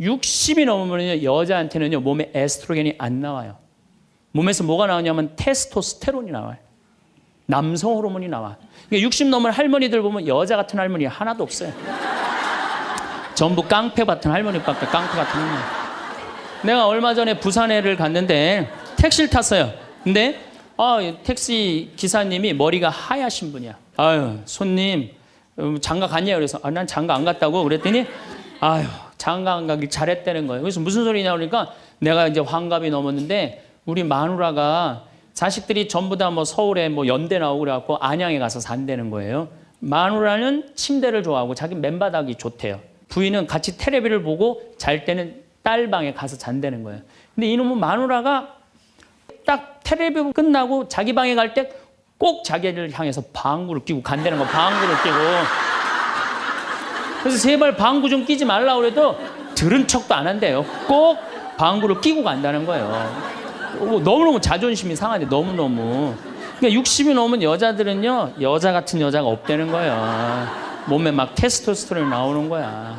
60이 넘으면 여자한테는요 몸에 에스트로겐이 안 나와요. 몸에서 뭐가 나오냐면 테스토스테론이 나와요. 남성 호르몬이 나와. 그러니까 60 넘은 할머니들 보면 여자 같은 할머니 하나도 없어요. 전부 깡패 같은 할머니밖에 깡패 같은 할머니. 내가 얼마 전에 부산에를 갔는데 택시를 탔어요. 근데 아, 택시 기사님이 머리가 하얗신 분이야. 아유, 손님 음, 장가 갔냐 그래서 아, 난 장가 안 갔다고 그랬더니 아유, 장가 안 가길 잘했다는 거예요. 그래서 무슨 소리냐 그러니까 내가 이제 환갑이 넘었는데 우리 마누라가 자식들이 전부 다 뭐 서울에 뭐 연대 나오고 그래갖고 안양에 가서 산다는 거예요. 마누라는 침대를 좋아하고 자기 맨바닥이 좋대요. 부인은 같이 테레비를 보고 잘 때는 딸 방에 가서 잔다는 거예요. 근데 이놈은 마누라가 딱 테레비 끝나고 자기 방에 갈 때 꼭 자기를 향해서 방구를 끼고 간다는 거 방구를 끼고 그래서 제발 방구 좀 끼지 말라 그래도 들은 척도 안 한대요. 꼭 방구를 끼고 간다는 거예요. 어, 너무너무 자존심이 상하대 너무너무. 그러니까 60이 넘은 여자들은요 여자 같은 여자가 없다는 거예요. 몸에 막 테스토스테론이 나오는 거야.